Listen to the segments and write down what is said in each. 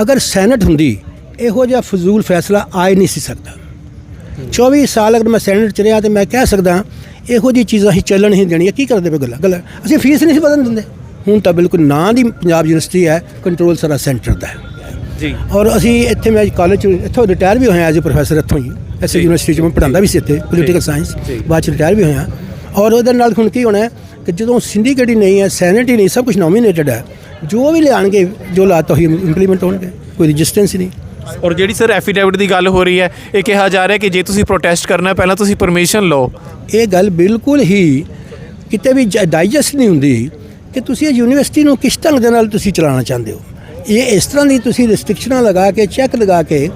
ਅਗਰ ਸੈਨੇਟ ਹੁੰਦੀ ਇਹੋ ਜਿਹਾ ਫਜ਼ੂਲ ਫੈਸਲਾ ਆ ਹੀ ਨਹੀਂ ਸੀ ਸਕਦਾ। 24 ਸਾਲ ਅਗਰ ਮੈਂ ਸੈਨੇਟ ਚ ਰਿਹਾ ਤੇ ਮੈਂ ਕਹਿ ਸਕਦਾ ਇਹੋ ਜਿਹੀ ਚੀਜ਼ਾਂ ਹੀ ਚੱਲਣ ਹੀ ਦੇਣੀਆਂ। ਕੀ ਕਰਦੇ ਪਏ ਗੱਲਾਂ? ਗੱਲਾਂ ਅਸੀਂ ਫੀਸ ਨਹੀਂ ਸੀ ਵਧਣ ਦਿੰਦੇ। ਹੁਣ ਤਾਂ ਬਿਲਕੁਲ ਨਾਂ ਦੀ ਪੰਜਾਬ ਯੂਨੀਵਰਸਿਟੀ ਹੈ ਕੰਟਰੋਲ ਸਾਰਾ ਸੈਂਟਰ ਦਾ। ਜੀ। ਔਰ ਅਸੀਂ ਇੱਥੇ ਮੈਂ ਕਾਲਜ ਇੱਥੋਂ ਰਿਟਾਇਰ ਵੀ ਹੋਇਆ ਐਜ਼ ਅ ਪ੍ਰੋਫੈਸਰ ਇੱਥੋਂ ਹੀ। ਐਸੇ ਜੀ। ਯੂਨੀਵਰਸਿਟੀ ਚ ਮੈਂ ਪੜ੍ਹਾਉਂਦਾ ਵੀ ਸੀ ਇੱਥੇ ਪੋਲੀਟੀਕਲ ਸਾਇੰਸ ਜੀ। ਬਾਅਦ ਚ ਰਿਟਾਇਰ ਵੀ ਹੋਇਆ। ਔਰ ਉਹਦੇ ਨਾਲ ਹੁਣ ਕੀ ਹੋਣਾ ਕਿ ਜਦੋਂ ਸਿੰਡੀਕੇਟ ਹੀ ਨਹੀਂ ਹੈ ਸੈਨੇਟ ਹੀ ਨਹੀਂ ਸਭ ਕੁਝ ਨੋਮੀਨੇਟਡ ਹੈ ਜੋ ਵੀ ਲਿਆਣਗੇ ਜੋ ਲਾਤਾ ਹੋਈ ਇੰਪਲੀਮੈਂਟ ਹੋਣਗੇ ਕੋਈ ਰੈਜ਼ਿਸਟੈਂਸ ਨਹੀਂ। ਔਰ ਜਿਹੜੀ ਸਰ ਐਫੀਡੇਵਿਟ ਦੀ ਗੱਲ ਹੋ ਰਹੀ ਹੈ ਇਹ ਕਿਹਾ ਜਾ ਰਿਹਾ ਕਿ ਜੇ ਤੁਸੀਂ ਪ੍ਰੋਟੈਸਟ ਕਰਨਾ ਪਹਿਲਾਂ ਤੁਸੀਂ ਪਰਮਿਸ਼ਨ ਲਓ। ਇਹ ਗੱਲ ਬਿਲਕੁਲ ਹੀ ਕਿਤੇ ਵੀ ਡਾਈਜੈਸਟ ਨਹੀਂ ਹੁੰਦੀ। ਕਿ ਤੁਸੀਂ ਇਹ ਯੂਨੀਵਰਸਿਟੀ ਨੂੰ ਕਿਸ ਢੰਗ ਦੇ ਨਾਲ ਤੁਸੀਂ ਚਲਾਉਣਾ ਚਾਹੁੰਦੇ ਹੋ? ਇਹ ਇਸ ਤਰ੍ਹਾਂ ਦੀ ਤੁਸੀਂ ਰਿਸਟ੍ਰਿਕਸ਼ਨਾਂ ਲਗਾ ਕੇ ਚੈੱਕ ਲਗਾ ਕੇ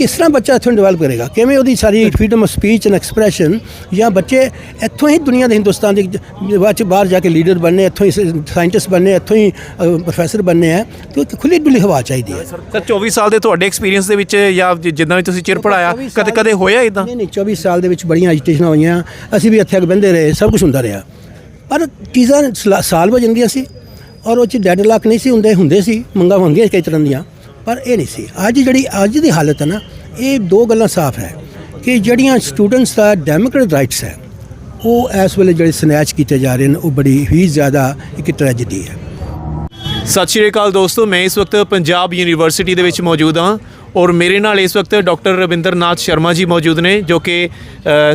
ਕਿਸ ਤਰ੍ਹਾਂ ਬੱਚਾ ਇੱਥੋਂ ਡਿਵੈਲਪ ਕਰੇਗਾ। ਕਿਵੇਂ ਉਹਦੀ ਸਾਰੀ freedom of speech and expression ਜਾਂ ਬੱਚੇ ਇੱਥੋਂ ਹੀ ਦੁਨੀਆ ਦੇ ਹਿੰਦੁਸਤਾਨ ਦੇ ਜ- ਬਾਅਦ 'ਚ ਬਾਹਰ ਜਾ ਕੇ ਲੀਡਰ ਬਣਨੇ ਇੱਥੋਂ ਹੀ ਸਾਇੰਟਿਸਟ ਬਣਨੇ ਇੱਥੋਂ ਹੀ ਪ੍ਰੋਫੈਸਰ ਬਣਨੇ ਆ ਤੇ ਇੱਕ ਖੁੱਲੀ ਡੁੱਲੀ ਹਵਾ ਚਾਹੀਦੀ ਹੈ। ਸਰ 24 ਸਾਲ ਦੇ ਤੁਹਾਡੇ ਐਕਸਪੀਰੀਅੰਸ ਦੇ ਵਿੱਚ ਜਾਂ ਜਿੱਦਾਂ ਵੀ ਤੁਸੀਂ ਚਿਰ ਪੜਾਇਆ 24 ਸਾਲ- ਕਦੇ ਕਦੇ ਹੋਇਆ ਇਦਾਂ ਨਹੀਂ ਨਹੀਂ 24 ਸਾਲ ਦੇ ਵਿੱਚ ਬੜੀਆਂ ਐਜੀਟੇਸ਼ਨਾਂ ਹੋਈਆਂ ਅਸੀਂ ਵੀ ਇੱਥੇ ਕੇ ਬੰਦੇ ਰਹੇ ਸਭ ਕੁਝ ਹੁੰਦਾ ਰਿਹਾ। ਪਰ ਚੀਜ਼ਾਂ ਸਲਾ- ਜਾਂਦੀਆਂ ਸੀ ਔਰ ਉਹ ਚ ਡੈਡਲਾਕ ਨਹੀਂ ਸੀ ਹੁੰਦੇ ਹੁੰਦੇ ਸੀ ਮੰਗਾ ਹੁੰਦੀਆਂ ਕਈ ਤਰ੍ਹਾਂ ਦੀਆਂ। ਪਰ ਇਹ ਨਹੀਂ ਸੀ। ਅੱਜ ਜਿਹੜੀ ਅੱਜ ਦੀ ਹਾਲਤ ਹੈ ਨਾ, ਇਹ ਦੋ ਗੱਲਾਂ ਸਾਫ਼ ਹੈ ਕਿ ਜਿਹੜੀਆਂ ਸਟੂਡੈਂਟਸ ਦਾ ਡੈਮੋਕ੍ਰੈਟ ਰਾਈਟਸ ਹੈ, ਉਹ ਇਸ ਵੇਲੇ ਜਿਹੜੇ ਸਨੈਚ ਕੀਤੇ ਜਾ ਰਹੇ ਨੇ, ਉਹ ਬੜੀ ਹੀ ਜ਼ਿਆਦਾ ਇੱਕ ਟ੍ਰੈਜੇਡੀ ਹੈ। ਸਤਿ ਸ਼੍ਰੀ ਅਕਾਲ ਦੋਸਤੋ, ਮੈਂ ਇਸ ਵਕਤ ਪੰਜਾਬ ਯੂਨੀਵਰਸਿਟੀ ਦੇ ਵਿੱਚ ਮੌਜੂਦ ਹਾਂ ਔਰ ਮੇਰੇ ਨਾਲ ਇਸ ਵਕਤ ਡਾਕਟਰ ਰਵਿੰਦਰਨਾਥ ਸ਼ਰਮਾ ਜੀ ਮੌਜੂਦ ਨੇ, ਜੋ ਕਿ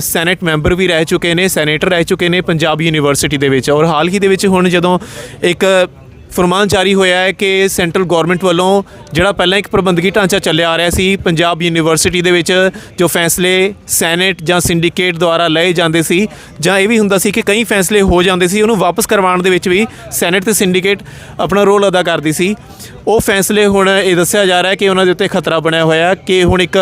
ਸੈਨੇਟ ਮੈਂਬਰ ਵੀ ਰਹਿ ਚੁੱਕੇ ਨੇ ਸੈਨੇਟਰ ਰਹਿ ਚੁੱਕੇ ਨੇ ਪੰਜਾਬ ਯੂਨੀਵਰਸਿਟੀ ਦੇ ਵਿੱਚ ਔਰ ਹਾਲ ਹੀ ਦੇ ਵਿੱਚ ਹੁਣ ਜਦੋਂ ਇੱਕ ਫਰਮਾਨ ਜਾਰੀ ਹੋਇਆ ਹੈ ਕਿ ਸੈਂਟਰਲ ਗਵਰਨਮੈਂਟ ਵੱਲੋਂ ਜਿਹੜਾ ਪਹਿਲਾਂ ਇੱਕ ਪ੍ਰਬੰਧਕੀ ਢਾਂਚਾ ਚੱਲਿਆ ਆ ਰਿਹਾ ਸੀ, ਪੰਜਾਬ ਯੂਨੀਵਰਸਿਟੀ ਦੇ ਵਿੱਚ ਜੋ ਫੈਸਲੇ ਸੈਨੇਟ ਜਾਂ ਸਿੰਡੀਕੇਟ ਦੁਆਰਾ ਲਏ ਜਾਂਦੇ ਸੀ ਜਾਂ ਇਹ ਵੀ ਹੁੰਦਾ ਸੀ ਕਿ ਕਈ ਫੈਸਲੇ ਹੋ ਜਾਂਦੇ ਸੀ, ਉਹਨੂੰ ਵਾਪਸ ਕਰਵਾਉਣ ਦੇ ਵਿੱਚ ਵੀ ਸੈਨੇਟ ਤੇ ਸਿੰਡੀਕੇਟ ਆਪਣਾ ਰੋਲ ਅਦਾ ਕਰਦੀ ਸੀ। ਉਹ ਫੈਸਲੇ ਹੁਣ ਇਹ ਦੱਸਿਆ ਜਾ ਰਿਹਾ ਹੈ ਕਿ ਉਹਨਾਂ ਦੇ ਉੱਤੇ ਖਤਰਾ ਬਣਿਆ ਹੋਇਆ ਕਿ ਹੁਣ ਇੱਕ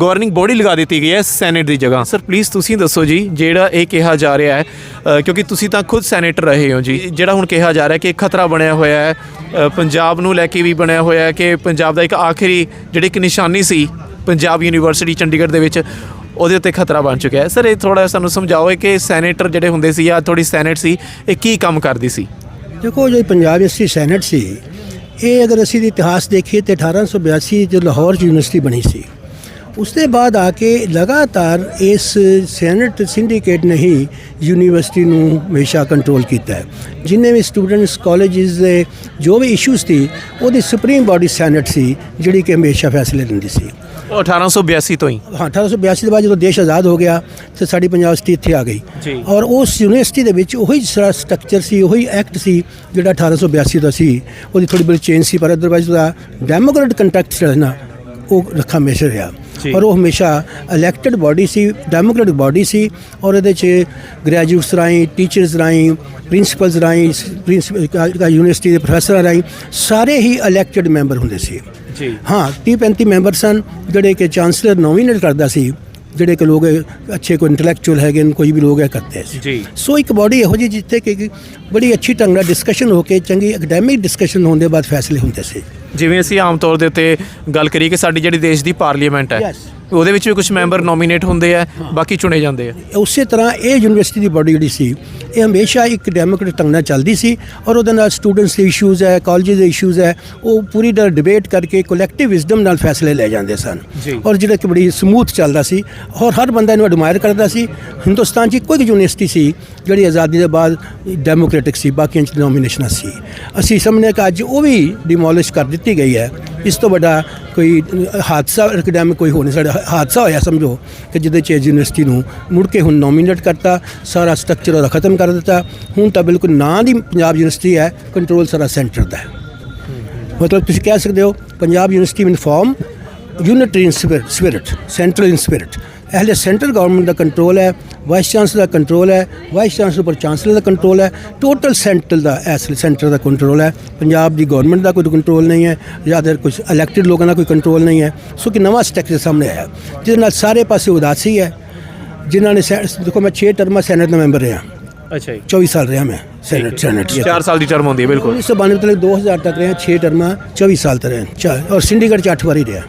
ਗਵਰਨਿੰਗ ਬੋਡੀ ਲਗਾ ਦਿੱਤੀ ਗਈ ਹੈ ਸੈਨੇਟ ਦੀ ਜਗ੍ਹਾ। ਸਰ ਪਲੀਜ਼ ਤੁਸੀਂ ਦੱਸੋ ਜੀ, ਜਿਹੜਾ ਇਹ ਕਿਹਾ ਜਾ ਰਿਹਾ ਹੈ ਕਿਉਂਕਿ ਤੁਸੀਂ ਤਾਂ ਖੁਦ ਸੈਨੇਟਰ ਰਹੇ ਹੋ ਜੀ, ਜਿਹੜਾ ਹੁਣ ਕਿਹਾ ਜਾ ਰਿਹਾ ਕਿ ਖਤਰਾ ਬਣਿਆ ਹੋਇਆ ਹੈ। ਪੰਜਾਬ ਨੂੰ ਲੈ ਕੇ ਵੀ ਬਣਿਆ ਹੋਇਆ ਹੈ ਕਿ ਪੰਜਾਬ ਦਾ ਇੱਕ ਆਖਰੀ ਜਿਹੜੀ ਇੱਕ ਨਿਸ਼ਾਨੀ ਸੀ ਪੰਜਾਬ ਯੂਨੀਵਰਸਿਟੀ ਚੰਡੀਗੜ੍ਹ ਦੇ ਵਿੱਚ, ਉਹਦੇ ਉੱਤੇ ਖਤਰਾ ਬਣ ਚੁੱਕਿਆ ਹੈ। ਸਰ, ਇਹ ਥੋੜਾ ਸਾਨੂੰ ਸਮਝਾਓ ਕਿ ਸੈਨੇਟਰ ਜਿਹੜੇ ਹੁੰਦੇ ਸੀ ਜਾਂ ਥੋੜੀ ਸੈਨੇਟ ਸੀ, ਇਹ ਕੀ ਕੰਮ ਕਰਦੀ ਸੀ? ਦੇਖੋ ਜੋ ਪੰਜਾਬ ਯੂਨੀਵਰਸਿਟੀ ਸੈਨੇਟ ਸੀ, ਇਹ ਅਗਰ ਅਸੀਂ ਇਤਿਹਾਸ ਦੇਖੀਏ ਤੇ 1882 ਚ ਲਾਹੌਰ 'ਚ ਯੂਨੀਵਰਸਿਟੀ ਬਣੀ ਸੀ। ਉਸ ਦੇ ਬਾਅਦ ਆ ਕੇ ਲਗਾਤਾਰ ਇਸ ਸੈਨੇਟ ਸਿੰਡੀਕੇਟ ਨੇ ਹੀ ਯੂਨੀਵਰਸਿਟੀ ਨੂੰ ਹਮੇਸ਼ਾ ਕੰਟਰੋਲ ਕੀਤਾ ਹੈ। ਜਿੰਨੇ ਵੀ ਸਟੂਡੈਂਟਸ ਕਾਲਜਿਸ ਦੇ ਜੋ ਵੀ ਇਸ਼ੂਜ਼ ਸੀ ਉਹਦੀ ਸੁਪਰੀਮ ਬਾਡੀ ਸੈਨੇਟ ਸੀ ਜਿਹੜੀ ਕਿ ਹਮੇਸ਼ਾ ਫੈਸਲੇ ਲੈਂਦੀ ਸੀ। ਉਹ 1882 ਤੋਂ ਹੀ। ਹਾਂ 1882 ਦੇ ਬਾਅਦ ਜਦੋਂ ਦੇਸ਼ ਆਜ਼ਾਦ ਹੋ ਗਿਆ ਤੇ ਸਾਡੀ ਪੰਜਾਬ ਯੂਨੀਵਰਸਿਟੀ ਇੱਥੇ ਆ ਗਈ। ਔਰ ਉਸ ਯੂਨੀਵਰਸਿਟੀ ਦੇ ਵਿੱਚ ਉਹੀ ਸਾਰਾ ਸਟਰਕਚਰ ਸੀ ਉਹੀ ਐਕਟ ਸੀ ਜਿਹੜਾ 1882 ਦਾ ਸੀ। ਉਹਦੀ ਥੋੜੀ ਬੜੀ ਚੇਂਜ ਸੀ ਪਰ ਅਦਰਵਾਈਜ਼ ਉਹਦਾ ਡੈਮੋਕ੍ਰੈਟ ਕੰਟੈਕਟ ਜਿਹੜਾ ਨਾ ਉਹ ਰੱਖਾ ਹਮੇਸ਼ਾ ਰਿਹਾ। ਔਰ ਉਹ ਹਮੇਸ਼ਾ ਇਲੈਕਟਡ ਬਾਡੀ ਸੀ ਡੈਮੋਕ੍ਰੈਟਿਕ ਬਾਡੀ ਸੀ ਔਰ ਇਹਦੇ 'ਚ ਗ੍ਰੈਜੂਏਟਸ ਰਾਹੀਂ ਟੀਚਰਸ ਰਾਹੀਂ ਪ੍ਰਿੰਸੀਪਲਸ ਰਾਹੀਂ ਪ੍ਰਿੰਸੀਪਲ ਯੂਨੀਵਰਸਿਟੀ ਦੇ ਪ੍ਰੋਫੈਸਰ ਰਾਹੀਂ ਸਾਰੇ ਹੀ ਇਲੈਕਟਡ ਮੈਂਬਰ ਹੁੰਦੇ ਸੀ। ਜੀ। ਹਾਂ 30 35 ਮੈਂਬਰ ਸਨ ਜਿਹੜੇ ਕਿ ਚਾਂਸਲਰ ਨੋਮੀਨੇਟ ਕਰਦਾ ਸੀ ਜਿਹੜੇ ਕਿ ਲੋਕ ਅੱਛੇ ਕੋਈ ਇੰਟੈਲੈਕਚੁਅਲ ਹੈਗੇ ਨੇ ਕੋਈ ਵੀ ਲੋਕ ਇਹ ਕਰਤੇ ਸੀ। ਜੀ। ਸੋ ਇੱਕ ਬਾਡੀ ਇਹੋ ਜਿਹੀ ਜਿੱਥੇ ਕਿ ਬੜੀ ਅੱਛੀ ਢੰਗ ਨਾਲ ਡਿਸਕਸ਼ਨ ਹੋ ਕੇ ਚੰਗੀ ਐਕੈਡੈਮਿਕ ਡਿਸਕਸ਼ਨ ਹੋਣ ਦੇ ਬਾਅਦ ਫੈਸਲੇ ਹੁੰਦੇ ਸੀ। ਜਿਵੇਂ ਅਸੀਂ ਆਮ ਤੌਰ ਦੇ ਉੱਤੇ ਗੱਲ ਕਰੀਏ ਕਿ ਸਾਡੀ ਜਿਹੜੀ ਦੇਸ਼ ਦੀ ਪਾਰਲੀਮੈਂਟ ਹੈ Yes. ਉਹਦੇ ਵਿੱਚ ਵੀ ਕੁਝ ਮੈਂਬਰ ਨੋਮੀਨੇਟ ਹੁੰਦੇ ਆ ਬਾਕੀ ਚੁਣੇ ਜਾਂਦੇ ਆ। ਉਸੇ ਤਰ੍ਹਾਂ ਇਹ ਯੂਨੀਵਰਸਿਟੀ ਦੀ ਬਾਡੀ ਜਿਹੜੀ ਸੀ ਇਹ ਹਮੇਸ਼ਾ ਇੱਕ ਡੈਮੋਕ੍ਰੇਟਿਕ ਢੰਗ ਨਾਲ ਚੱਲਦੀ ਸੀ ਔਰ ਉਹਦੇ ਨਾਲ ਸਟੂਡੈਂਟਸ ਦੇ ਇਸ਼ੂਜ਼ ਹੈ ਕਾਲਜਿਸ ਦੇ ਇਸ਼ੂਜ਼ ਹੈ ਉਹ ਪੂਰੀ ਤਰ੍ਹਾਂ ਡਿਬੇਟ ਕਰਕੇ ਕਲੈਕਟਿਵ ਵਿਜ਼ਡਮ ਨਾਲ ਫੈਸਲੇ ਲੈ ਜਾਂਦੇ ਸਨ। ਜੀ। ਔਰ ਜਿਹੜਾ ਕਿ ਬੜੀ ਸਮੂਥ ਚੱਲਦਾ ਸੀ ਔਰ ਹਰ ਬੰਦਾ ਇਹਨੂੰ ਐਡਮਾਇਰ ਕਰਦਾ ਸੀ। ਹਿੰਦੁਸਤਾਨ 'ਚ ਇੱਕੋ ਇੱਕ ਯੂਨੀਵਰਸਿਟੀ ਸੀ ਜਿਹੜੀ ਆਜ਼ਾਦੀ ਦੇ ਬਾਅਦ ਡੈਮੋਕ੍ਰੈਟਿਕ ਸੀ ਬਾਕੀਆਂ 'ਚ ਡਿਨੋਮੀਨੇਸ਼ਨਾਂ ਸੀ। ਅਸੀਂ ਸਮਝਦੇ ਕਿ ਅੱਜ ਉਹ ਵੀ ਡਿਮੋਲਿਸ਼ ਕਰ ਦਿੱਤੀ ਗਈ ਹੈ। ਇਸ ਤੋਂ ਵੱਡਾ ਕੋਈ ਹਾਦਸਾ ਅਕੈਡਮਿਕ ਕੋਈ ਹੋ ਨਹੀਂ ਸਕਦਾ। ਹਾਦਸਾ ਹੋਇਆ, ਸਮਝੋ ਕਿ ਜਿਹਦੇ 'ਚ ਇਸ ਯੂਨੀਵਰਸਿਟੀ ਨੂੰ ਮੁੜ ਕੇ ਹੁਣ ਨੋਮੀਨੇਟ ਕਰਤਾ, ਸਾਰਾ ਸਟਰਕਚਰ ਉਹਦਾ ਖਤਮ ਕਰ ਦਿੱਤਾ। ਹੁਣ ਤਾਂ ਬਿਲਕੁਲ ਨਾਂ ਦੀ ਪੰਜਾਬ ਯੂਨੀਵਰਸਿਟੀ ਹੈ ਕੰਟਰੋਲ ਸਾਰਾ ਸੈਂਟਰ ਦਾ ਮਤਲਬ ਤੁਸੀਂ ਕਹਿ ਸਕਦੇ ਹੋ, Punjab university in form unitary in spirit central in spirit ਇਹਲੇ central government ਦਾ ਕੰਟਰੋਲ ਹੈ ਵਾਈਸ ਚਾਂਸਲਰ ਦਾ ਕੰਟਰੋਲ ਹੈ ਵਾਈਸ ਚਾਂਸਲਰ ਉੱਪਰ ਚਾਂਸਲਰ ਦਾ ਕੰਟਰੋਲ ਹੈ ਟੋਟਲ ਸੈਂਟਰਲ ਦਾ ਐਸ ਸੈਂਟਰ ਦਾ ਕੰਟਰੋਲ ਹੈ। ਪੰਜਾਬ ਦੀ ਗਵਰਨਮੈਂਟ ਦਾ ਕੋਈ ਕੰਟਰੋਲ ਨਹੀਂ ਹੈ ਜਾਂ ਫਿਰ ਕੁਝ ਇਲੈਕਟਿਡ ਲੋਕਾਂ ਦਾ ਕੋਈ ਕੰਟਰੋਲ ਨਹੀਂ ਹੈ। ਸੋ ਕਿ ਨਵਾਂ ਸਟਰਕਚਰ ਸਾਹਮਣੇ ਆਇਆ ਜਿਹਦੇ ਨਾਲ ਸਾਰੇ ਪਾਸੇ ਉਦਾਸੀ ਹੈ। ਜਿਨ੍ਹਾਂ ਨੇ ਦੇਖੋ ਮੈਂ 6 ਟਰਮਾਂ ਸੈਨੇਟ ਦਾ ਮੈਂਬਰ ਰਿਹਾ। ਅੱਛਾ ਜੀ। 24 ਸਾਲ ਰਿਹਾ ਮੈਂ ਸੈਨੇਟ ਸੈਨੇਟ 'ਚ। 4 ਸਾਲ ਦੀ ਟਰਮ ਹੁੰਦੀ ਹੈ ਬਿਲਕੁਲ। 1992 ਤੋਂ ਲੈ ਕੇ 2000 ਤੱਕ ਰਿਹਾ 6 ਟਰਮਾਂ 24 ਸਾਲ ਤੱਕ ਰਿਹਾ। ਔਰ ਸਿੰਡੀਕੇਟ ਚ 8 ਵਾਰੀ ਰਿਹਾ।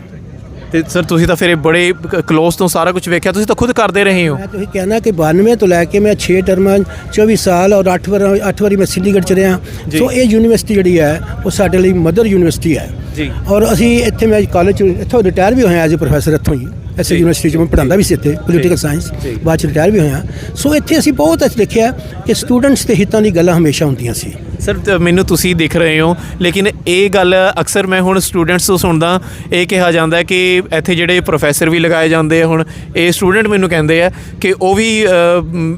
ਤੇ ਸਰ ਤੁਸੀਂ ਤਾਂ ਫਿਰ ਇਹ ਬੜੇ ਕਲੋਜ਼ ਤੋਂ ਸਾਰਾ ਕੁਝ ਵੇਖਿਆ ਤੁਸੀਂ ਤਾਂ ਖੁਦ ਕਰਦੇ ਰਹੇ ਹੋ ਮੈਂ ਤੁਸੀਂ ਕਹਿਣਾ ਕਿ 92 ਤੋਂ ਲੈ ਕੇ ਮੈਂ 6 ਟਰਮਾਂ 24 ਸਾਲ ਔਰ 8 ਵਾਰ 8 ਵਾਰੀ ਮੈਂ ਸਿੰਡੀਕੇਟ ਚ ਰਿਹਾ। ਸੋ ਇਹ ਯੂਨੀਵਰਸਿਟੀ ਜਿਹੜੀ ਹੈ ਉਹ ਸਾਡੇ ਲਈ ਮਦਰ ਯੂਨੀਵਰਸਿਟੀ ਹੈ ਜੀ। ਔਰ ਅਸੀਂ ਇੱਥੇ ਮੈਂ ਕਾਲਜ ਇੱਥੋਂ ਰਿਟਾਇਰ ਵੀ ਹੋਇਆ ਐਜ਼ ਅ ਪ੍ਰੋਫੈਸਰ ਇੱਥੋਂ ਹੀ ਐਸੇ। ਯੂਨੀਵਰਸਿਟੀ ਚ ਮੈਂ ਪੜ੍ਹਾਉਂਦਾ ਵੀ ਸੀ ਇੱਥੇ ਪੋਲੀਟੀਕਲ ਸਾਇੰਸ। ਬਾਅਦ ਚ ਰਿਟਾਇਰ ਵੀ ਹੋਇਆ ਸੋ ਇੱਥੇ ਅਸੀਂ ਬਹੁਤ ਅੱਛਾ ਦੇਖਿਆ ਕਿ ਸਟੂਡੈਂਟਸ ਦੇ ਹਿੱਤਾਂ ਦੀ ਗੱਲਾਂ ਹਮੇਸ਼ਾ ਹੁੰਦੀਆਂ ਸੀ ਸਰ ਮੈਨੂੰ ਤੁਸੀਂ ਦਿਖ ਰਹੇ ਹੋ ਲੇਕਿਨ ਇਹ ਗੱਲ ਅਕਸਰ ਮੈਂ ਹੁਣ ਸਟੂਡੈਂਟਸ ਤੋਂ ਸੁਣਦਾ ਇਹ ਕਿਹਾ ਜਾਂਦਾ ਕਿ ਇੱਥੇ ਜਿਹੜੇ ਪ੍ਰੋਫੈਸਰ ਵੀ ਲਗਾਏ ਜਾਂਦੇ ਆ ਹੁਣ ਇਹ ਸਟੂਡੈਂਟ ਮੈਨੂੰ ਕਹਿੰਦੇ ਆ ਕਿ ਉਹ ਵੀ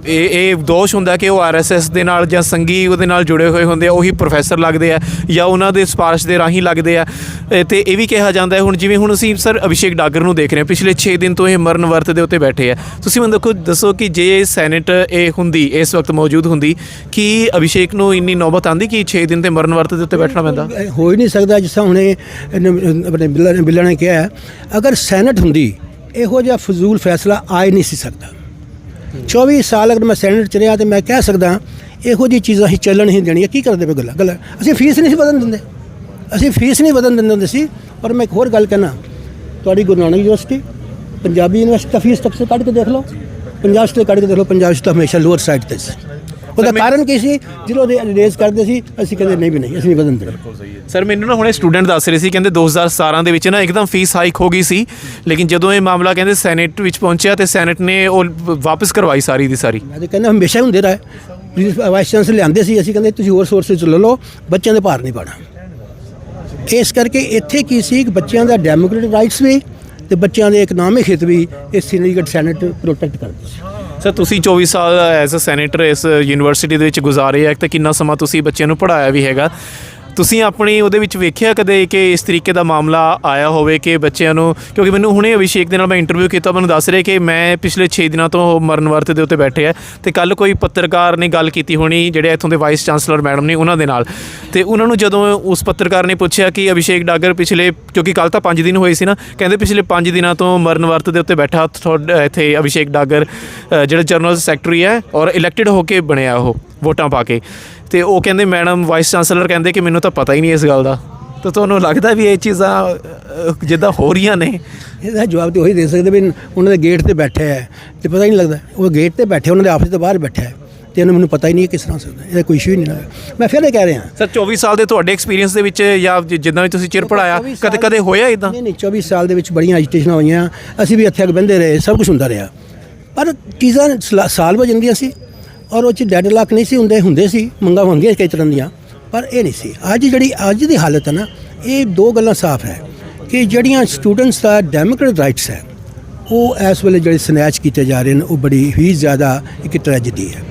ਇਹ ਇਹ ਦੋਸ਼ ਹੁੰਦਾ ਕਿ ਉਹ ਆਰਐਸਐਸ ਦੇ ਨਾਲ ਜਾਂ ਸੰਗੀ ਉਹਦੇ ਨਾਲ ਜੁੜੇ ਹੋਏ ਹੁੰਦੇ ਆ ਉਹੀ ਪ੍ਰੋਫੈਸਰ ਲੱਗਦੇ ਆ ਜਾਂ ਉਹਨਾਂ ਦੇ ਸਿਫਾਰਿਸ਼ ਦੇ ਰਾਹੀਂ ਲੱਗਦੇ ਆ ਤੇ ਇਹ ਵੀ ਕਿਹਾ ਜਾਂਦਾ ਹੁਣ ਜਿਵੇਂ ਹੁਣ ਅਸੀਂ ਸਰ ਅਭਿਸ਼ੇਕ ਡਾਗਰ ਨੂੰ ਦੇਖ ਰਹੇ ਹਾਂ ਪਿਛਲੇ 6 ਦਿਨ ਤੋਂ ਇਹ ਮਰਨ ਵਰਤ ਦੇ ਉੱਤੇ ਬੈਠੇ ਆ। ਤੁਸੀਂ ਮੈਨੂੰ ਦੇਖੋ ਦੱਸੋ ਕਿ ਜੇ ਸੈਨੇਟ, ਇਹ ਹੁੰਦੀ, ਇਸ ਵਕਤ ਮੌਜੂਦ ਹੁੰਦੀ, ਕਿ ਅਭਿਸ਼ੇਕ ਨੂੰ ਇੰਨੀ ਨੌਬਤ ਆਂਦੀ ਕਿ 6 ਦਿਨ ਤੇ ਮਰਨ ਵਰਤ ਦੇ ਉੱਤੇ ਬੈਠਣਾ ਪੈਂਦਾ? ਇਹ ਹੋ ਹੀ ਨਹੀਂ ਸਕਦਾ, ਜਿਸ ਤਰ੍ਹਾਂ ਹੁਣੇ ਆਪਣੇ ਬਿੱਲਾ ਨੇ ਬਿੱਲਾ ਨੇ ਕਿਹਾ ਅਗਰ ਸੈਨੇਟ ਹੁੰਦੀ, ਇਹੋ ਜਿਹਾ ਫਜ਼ੂਲ ਫੈਸਲਾ ਆ ਹੀ ਨਹੀਂ ਸੀ ਸਕਦਾ। 24 ਸਾਲ ਅਗਰ ਮੈਂ ਸੈਨੇਟ ਚ ਰਿਹਾ ਤੇ ਮੈਂ ਕਹਿ ਸਕਦਾ, ਇਹੋ ਜਿਹੀ ਚੀਜ਼ਾਂ ਹੀ ਚੱਲਣ ਹੀ ਦੇਣੀਆਂ। ਕੀ ਕਰਦੇ ਪਏ ਗੱਲਾਂ? ਗੱਲਾਂ, ਅਸੀਂ ਫੀਸ ਨਹੀਂ ਸੀ ਵਧਣ ਦਿੰਦੇ। ਅਸੀਂ ਫੀਸ ਨਹੀਂ ਵਧਣ ਦਿੰਦੇ ਹੁੰਦੇ ਸੀ। ਪਰ ਮੈਂ ਇੱਕ ਹੋਰ ਗੱਲ ਕਹਿਣਾ, ਤੁਹਾਡੀ ਗੁਰੂ ਨਾਨਕ ਯੂਨੀਵਰਸਿਟੀ ਪੰਜਾਬੀ ਯੂਨੀਵਰਸਿਟੀ ਦਾ ਫੀਸ ਤੱਕ ਸੇ ਕੱਢ ਕੇ ਦੇਖ ਲਓ। ਪੰਜਾਬ ਸਟੇ ਕੱਢ ਕੇ ਦੇਖ ਲਓ ਪੰਜਾਬ ਸਟੇ ਹਮੇਸ਼ਾ ਲੋਅਰ ਸਾਈਡ ਤੇ ਸੀ। ਉਹਦਾ ਕਾਰਨ ਕੀ ਸੀ? ਜਦੋਂ ਰੇਜ਼ ਕਰਦੇ ਸੀ ਅਸੀਂ ਕਹਿੰਦੇ ਨਹੀਂ ਵੀ ਨਹੀਂ ਅਸੀਂ ਨਹੀਂ ਵਧਣ ਦੇਣਾ। ਸਰ ਮੈਨੂੰ ਨਾ ਹੁਣੇ ਸਟੂਡੈਂਟ ਦੱਸ ਰਹੇ ਸੀ ਕਹਿੰਦੇ 2017 ਦੇ ਵਿੱਚ ਨਾ ਇੱਕਦਮ ਫੀਸ ਹਾਈਕ ਹੋ ਗਈ ਸੀ। ਲੇਕਿਨ ਜਦੋਂ ਇਹ ਮਾਮਲਾ ਕਹਿੰਦੇ ਸੈਨੇਟ ਵਿੱਚ ਪਹੁੰਚਿਆ ਤੇ ਸੈਨੇਟ ਨੇ ਉਹ ਵਾਪਸ ਕਰਵਾਈ ਸਾਰੀ ਦੀ ਸਾਰੀ। ਮੈਂ ਕਹਿੰਦਾ ਹਮੇਸ਼ਾ ਹੀ ਹੁੰਦੇ ਰਹੇ। ਵਾਈਸ ਚਾਂਸਲਰ ਲਿਆਂਦੇ ਸੀ ਅਸੀਂ ਕਹਿੰਦੇ ਤੁਸੀਂ ਹੋਰ ਸੋਰਸਸ ਲੈ ਲਓ ਬੱਚਿਆਂ ਦੇ ਭਾਰ ਨਹੀਂ ਪਾਣਾ ਇਸ ਕਰਕੇ ਇੱਥੇ ਕੀ ਸੀ ਕਿ ਬੱਚਿਆਂ ਦਾ ਡੈਮੋਕ੍ਰੈਟਿਕ ਰਾਈਟਸ ਵੀ ਤੇ ਬੱਚਿਆਂ ਦੇ ਇਕਨੋਮਿਕ ਹਿੱਤ ਵੀ ਇਸ ਸਿੰਡੀਕੇਟ ਸੈਨੇਟ ਪ੍ਰੋਟੈਕਟ ਕਰਦੀ ਸੀ। ਸਰ, ਤੁਸੀਂ 24 ਸਾਲ ਐਜ਼ ਅ ਸੈਨੇਟਰ ਇਸ ਯੂਨੀਵਰਸਿਟੀ ਦੇ ਵਿੱਚ ਗੁਜ਼ਾਰੇ ਆ ਤਾਂ ਕਿੰਨਾ ਸਮਾਂ ਤੁਸੀਂ ਬੱਚਿਆਂ ਨੂੰ ਪੜਾਇਆ ਵੀ ਹੈਗਾ? ਤੁਸੀਂ ਆਪਣੀ ਉਹਦੇ ਵਿੱਚ ਵੇਖਿਆ ਕਦੇ ਕਿ ਇਸ ਤਰੀਕੇ ਦਾ ਮਾਮਲਾ ਆਇਆ ਹੋਵੇ ਕਿ ਬੱਚਿਆਂ ਨੂੰ? ਕਿਉਂਕਿ ਮੈਨੂੰ ਹੁਣੇ ਅਭਿਸ਼ੇਕ ਦੇ ਨਾਲ ਮੈਂ ਇੰਟਰਵਿਊ ਕੀਤਾ, ਮੈਨੂੰ ਦੱਸ ਰਹੇ ਕਿ ਮੈਂ ਪਿਛਲੇ 6 ਦਿਨਾਂ ਤੋਂ ਮਰਨ ਵਰਤ ਦੇ ਉੱਤੇ ਬੈਠੇ ਆ ਤੇ ਕੱਲ ਕੋਈ ਪੱਤਰਕਾਰ ਨੇ ਗੱਲ ਕੀਤੀ ਹੋਣੀ ਜਿਹੜੇ ਇੱਥੋਂ ਦੇ ਵਾਈਸ ਚਾਂਸਲਰ ਮੈਡਮ ਨੇ ਉਹਨਾਂ ਦੇ ਨਾਲ। ਤੇ ਉਹਨਾਂ ਨੂੰ ਜਦੋਂ ਉਸ ਪੱਤਰਕਾਰ ਨੇ ਪੁੱਛਿਆ ਕਿ ਅਭਿਸ਼ੇਕ ਡਾਗਰ ਪਿਛਲੇ, ਕਿਉਂਕਿ ਕੱਲ ਤਾਂ 5 ਦਿਨ ਹੋਏ ਸੀ ਨਾ, ਕਹਿੰਦੇ ਪਿਛਲੇ 5 ਦਿਨਾਂ ਤੋਂ ਮਰਨ ਵਰਤ ਦੇ ਉੱਤੇ ਬੈਠਾ ਤੁਹਾਡਾ, ਇੱਥੇ ਅਭਿਸ਼ੇਕ ਡਾਗਰ ਜਿਹੜਾ ਜਨਰਲ ਸੈਕਟਰੀ ਹੈ ਔਰ ਇਲੈਕਟਿਡ ਹੋ ਕੇ ਬਣਿਆ ਉਹ, ਵੋਟਾਂ ਪਾ ਕੇ। ਤੇ ਉਹ ਕਹਿੰਦੇ ਮੈਡਮ ਵਾਈਸ ਚਾਂਸਲਰ ਕਹਿੰਦੇ ਕਿ ਮੈਨੂੰ ਤਾਂ ਪਤਾ ਹੀ ਨਹੀਂ ਇਸ ਗੱਲ ਦਾ। ਤਾਂ ਤੁਹਾਨੂੰ ਲੱਗਦਾ ਵੀ ਇਹ ਚੀਜ਼ਾਂ ਜਿੱਦਾਂ ਹੋ ਰਹੀਆਂ ਨੇ? ਇਹਦਾ ਜਵਾਬ ਤੇ ਉਹੀ ਦੇ ਸਕਦੇ ਵੀ ਉਹਨਾਂ ਦੇ ਗੇਟ ਤੇ ਬੈਠੇ ਹੈ ਤੇ ਪਤਾ ਹੀ ਨਹੀਂ ਲੱਗਦਾ। ਉਹ ਗੇਟ ਤੇ ਬੈਠੇ ਉਹਨਾਂ ਦੇ ਆਫਿਸ ਤੋਂ ਬਾਹਰ ਬੈਠਾ ਹੈ ਤੇ ਉਹਨੂੰ ਮੈਨੂੰ ਪਤਾ ਹੀ ਨਹੀਂ ਕਿਸ ਤਰ੍ਹਾਂ ਹੋ ਸਕਦਾ ਇਹਦਾ ਕੋਈ ਇਸ਼ੂ ਹੀ ਨਹੀਂ ਮੈਂ ਫਿਰ ਇਹ ਕਹਿ ਰਿਹਾ। ਸਰ 24 ਸਾਲ ਦੇ ਤੁਹਾਡੇ ਐਕਸਪੀਰੀਅੰਸ ਦੇ ਵਿੱਚ ਜਾਂ ਜਿੱਦਾਂ ਵੀ ਤੁਸੀਂ ਚਿਰ ਪੜਾਇਆ 24 ਕਦੇ ਕਦੇ ਹੋਇਆ ਇਦਾਂ ਨਹੀਂ ਨਹੀਂ 24 ਸਾਲ ਦੇ ਵਿੱਚ ਬੜੀਆਂ ਐਜੀਟੇਸ਼ਨਾਂ ਹੋਈਆਂ। ਅਸੀਂ ਵੀ ਇੱਥੇ ਅੱਗੇ ਬੰਦੇ ਰਹੇ ਸਭ ਕੁਝ ਹੁੰਦਾ ਰਿਹਾ। ਪਰ ਚੀਜ਼ਾਂ ਸਲਾ- ਜਾਂਦੀਆਂ ਸੀ। ਔਰ ਉਹ ਚ ਡੈਡਲਾਕ ਨਹੀਂ ਸੀ ਹੁੰਦੇ ਹੁੰਦੇ ਸੀ, ਮੰਗਾ ਹੁੰਦੀਆਂ ਕਈ ਤਰ੍ਹਾਂ ਦੀਆਂ, ਪਰ ਇਹ ਨਹੀਂ ਸੀ। ਅੱਜ ਜਿਹੜੀ, ਅੱਜ ਦੀ ਹਾਲਤ ਹੈ ਨਾ, ਇਹ ਦੋ ਗੱਲਾਂ ਸਾਫ਼ ਹੈ ਕਿ ਜਿਹੜੀਆਂ ਸਟੂਡੈਂਟਸ ਦਾ ਡੈਮੋਕ੍ਰੈਟ ਰਾਈਟਸ ਹੈ, ਉਹ ਇਸ ਵੇਲੇ ਜਿਹੜੇ ਸਨੈਚ ਕੀਤੇ ਜਾ ਰਹੇ ਨੇ, ਉਹ ਬੜੀ ਹੀ ਜ਼ਿਆਦਾ ਇੱਕ ਟ੍ਰੈਜੇਡੀ ਹੈ।